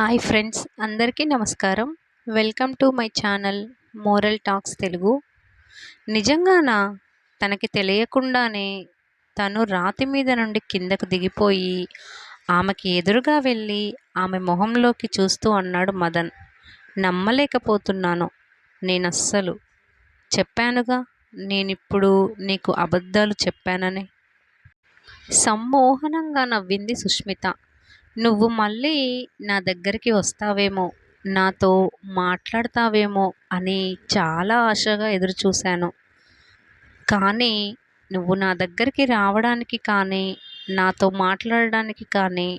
Hi friends అందరికీ నమస్కారం. Welcome to my channel moral talks Telugu నిజంగానా తనకి తెలియకుండానే తను రాతి మీద నుండి కిందకు దిగిపోయి ఆమెకి ఎదురుగా వెళ్ళి ఆమె మొహంలోకి చూస్తూ అన్నాడు మదన్. నమ్మలేకపోతున్నాను నేను అస్సలు చెప్పానుగా నేనిప్పుడు నీకు అబద్ధాలు చెప్పానని. సమ్మోహనంగా నవ్వింది సుష్మిత. నువ్వు మళ్ళీ నా దగ్గరికి వస్తావేమో నాతో మాట్లాడతావేమో అని చాలా ఆశగా ఎదురుచూశాను. కానీ నువ్వు నా దగ్గరికి రావడానికి కానీ నాతో మాట్లాడడానికి కానీ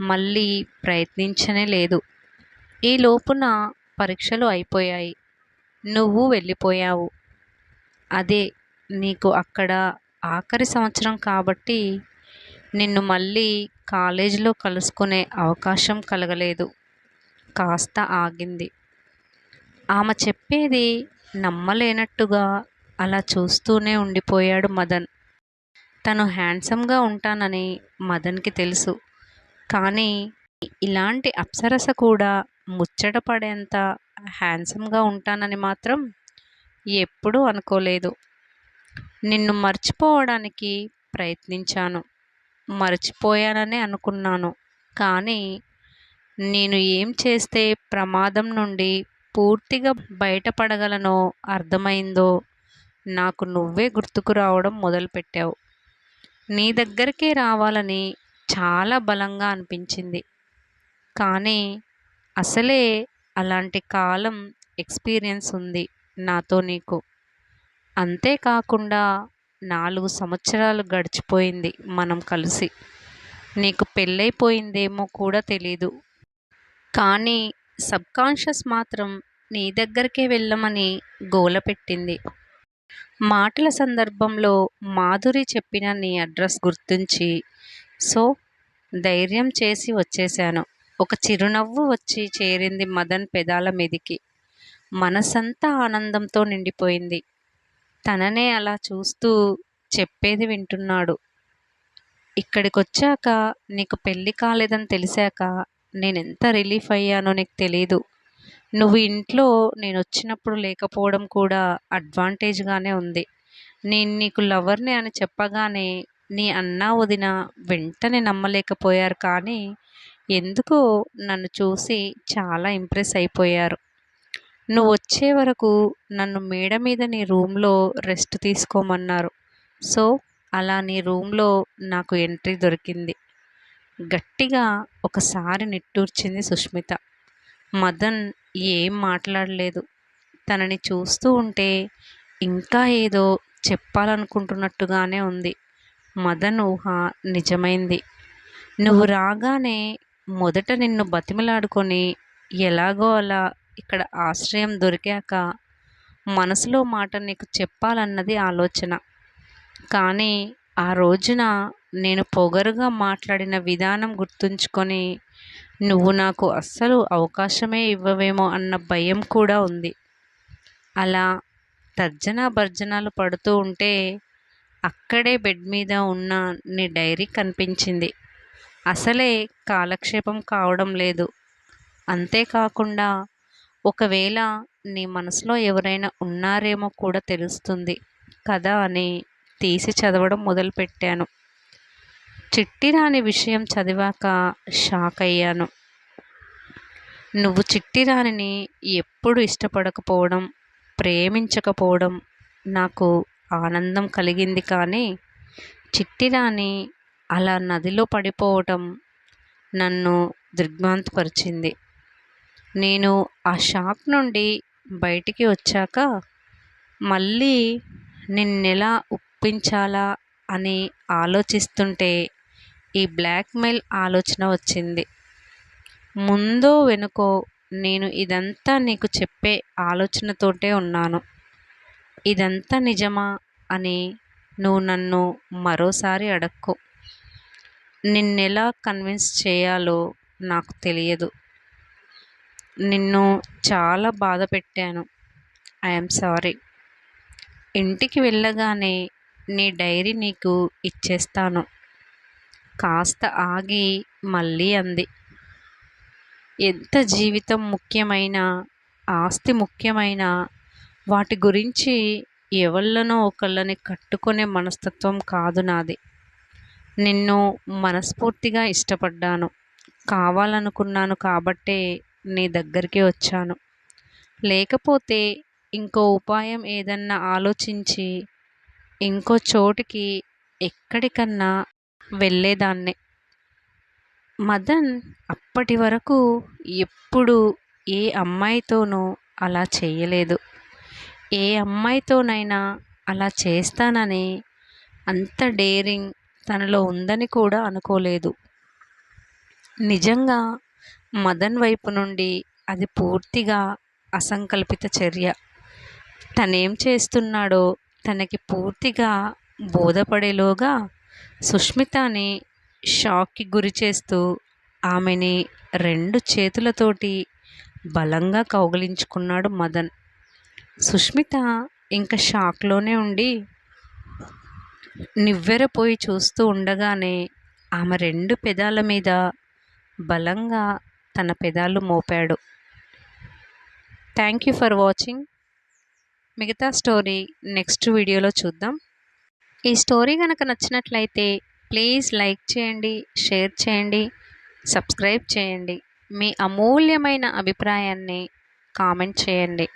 మళ్ళీ ప్రయత్నించనే లేదు. ఈ లోపున పరీక్షలు అయిపోయాయి. నువ్వు వెళ్ళిపోయావు. అదే నీకు అక్కడ ఆఖరి సంవత్సరం కాబట్టి నిన్ను మళ్ళీ కాలేజీలో కలుసుకునే అవకాశం కలగలేదు. కాస్త ఆగింది. ఆమె చెప్పేది నమ్మలేనట్టుగా అలా చూస్తూనే ఉండిపోయాడు మదన్. తను హ్యాండ్సమ్గా ఉంటానని మదన్కి తెలుసు. కానీ ఇలాంటి అప్సరస కూడా ముచ్చట పడేంత హ్యాండ్సమ్గా ఉంటానని మాత్రం ఎప్పుడూ అనుకోలేదు. నిన్ను మర్చిపోవడానికి ప్రయత్నించాను. మర్చిపోయాననే అనుకున్నాను. కానీ నేను ఏం చేస్తే ప్రమాదం నుండి పూర్తిగా బయటపడగలనో అర్థమైందో నాకు నువ్వే గుర్తుకు రావడం మొదలుపెట్టావు. నీ దగ్గరికే రావాలని చాలా బలంగా అనిపించింది. కానీ అసలే అలాంటి కాలం ఎక్స్పీరియన్స్ ఉంది నాతో నీకు. అంతేకాకుండా నాలుగు సంవత్సరాలు గడిచిపోయింది మనం కలిసి. నీకు పెళ్ళైపోయిందేమో కూడా తెలీదు. కానీ సబ్కాన్షియస్ మాత్రం నీ దగ్గరికే వెళ్ళమని గోల పెట్టింది. మాటల సందర్భంలో మాధురి చెప్పిన నీ అడ్రస్ గుర్తించి సో ధైర్యం చేసి వచ్చేశాను. ఒక చిరునవ్వు వచ్చి చేరింది మదన్ పెదాల మీదికి. మనసంతా ఆనందంతో నిండిపోయింది. తననే అలా చూస్తూ చెప్పేది వింటున్నాడు. ఇక్కడికి వచ్చాక నీకు పెళ్ళి కాలేదని తెలిసాక నేను ఎంత రిలీఫ్ అయ్యానో నీకు తెలీదు. నువ్వు ఇంట్లో నేను వచ్చినప్పుడు లేకపోవడం కూడా అడ్వాంటేజ్గానే ఉంది. నేను నీకు లవర్ని అని చెప్పగానే నీ అన్న వదిన వెంటనే నమ్మలేకపోయారు కానీ ఎందుకో నన్ను చూసి చాలా ఇంప్రెస్ అయిపోయారు. నువ్వు వచ్చే వరకు నన్ను మేడ మీద నీ రూమ్లో రెస్ట్ తీసుకోమన్నారు. సో అలా నీ రూమ్లో నాకు ఎంట్రీ దొరికింది. గట్టిగా ఒకసారి నిట్టూర్చింది సుష్మిత. మదన్ ఏం మాట్లాడలేదు. తనని చూస్తూ ఉంటే ఇంకా ఏదో చెప్పాలనుకుంటున్నట్టుగానే ఉంది. మదన్ ఊహ నిజమైంది. నువ్వు రాగానే మొదట నిన్ను బతిమలాడుకొని ఎలాగో అలా ఇక్కడ ఆశ్రయం దొరికాక మనసులో మాట నీకు చెప్పాలన్నది ఆలోచన. కానీ ఆ రోజున నేను పొగరుగా మాట్లాడిన విధానం గుర్తుంచుకొని నువ్వు నాకు అస్సలు అవకాశమే ఇవ్వవేమో అన్న భయం కూడా ఉంది. అలా తర్జన భర్జనాలు పడుతూ ఉంటే అక్కడే బెడ్ మీద ఉన్న నీ డైరీ కనిపించింది. అసలే కాలక్షేపం కావడం లేదు. అంతేకాకుండా ఒకవేళ నీ మనసులో ఎవరైనా ఉన్నారేమో కూడా తెలుస్తుంది. కదా అని తీసి చదవడం మొదలుపెట్టాను. చిట్టిరాని విషయం చదివాక షాక్ అయ్యాను. నువ్వు చిట్టిరానిని ఎప్పుడు ఇష్టపడకపోవడం ప్రేమించకపోవడం నాకు ఆనందం కలిగింది కానీ చిట్టిరాణి అలా నదిలో పడిపోవటం నన్ను దిగ్భ్రాంతిపరిచింది. నేను ఆ షాక్ నుండి బయటికి వచ్చాక మళ్ళీ నిన్నెలా ఒప్పించాలా అని ఆలోచిస్తుంటే ఈ బ్లాక్మెయిల్ ఆలోచన వచ్చింది. ముందో వెనుకో నేను ఇదంతా నీకు చెప్పే ఆలోచనతోటే ఉన్నాను. ఇదంతా నిజమా అని నువ్వు నన్ను మరోసారి అడక్కు. నిన్నెలా కన్విన్స్ చేయాలో నాకు తెలియదు. నిన్ను చాలా బాధ పెట్టాను. ఐఎమ్ సారీ ఇంటికి వెళ్ళగానే నీ డైరీ నీకు ఇచ్చేస్తాను. కాస్త ఆగి మళ్ళీ అంది. ఎంత జీవితం ముఖ్యమైన ఆస్తి ముఖ్యమైన వాటి గురించి ఎవళ్ళనో ఒకళ్ళని కట్టుకునే మనస్తత్వం కాదు నాది. నిన్ను మనస్ఫూర్తిగా ఇష్టపడ్డాను. కావాలనుకున్నాను కాబట్టే నీ దగ్గరికి వచ్చాను. లేకపోతే ఇంకో ఉపాయం ఏదన్నా ఆలోచించి ఇంకో చోటికి ఎక్కడికన్నా వెళ్ళేదాన్నే. మదన్ అప్పటి వరకు ఎప్పుడు ఏ అమ్మాయితోనూ అలా చేయలేదు. ఏ అమ్మాయితోనైనా అలా చేస్తానని అంత డేరింగ్ తనలో ఉందని కూడా అనుకోలేదు. నిజంగా మదన్ వైపు నుండి అది పూర్తిగా అసంకల్పిత చర్య. తనేం చేస్తున్నాడో తనకి పూర్తిగా బోధపడేలోగా సుష్మితని షాక్కి గురి చేస్తూ ఆమెని రెండు చేతులతోటి బలంగా కౌగిలించుకున్నాడు మదన్. సుష్మిత ఇంకా షాక్లోనే ఉండి నివ్వెరపోయి చూస్తూ ఉండగానే ఆమె రెండు పెదాల మీద బలంగా తన పెదాలు మోపాడు. థ్యాంక్ యూ ఫర్ వాచింగ్ మిగతా స్టోరీ నెక్స్ట్ వీడియోలో చూద్దాం. ఈ స్టోరీ కనుక నచ్చినట్లయితే ప్లీజ్ లైక్ చేయండి షేర్ చేయండి సబ్స్క్రైబ్ చేయండి. మీ అమూల్యమైన అభిప్రాయాన్ని కామెంట్ చేయండి.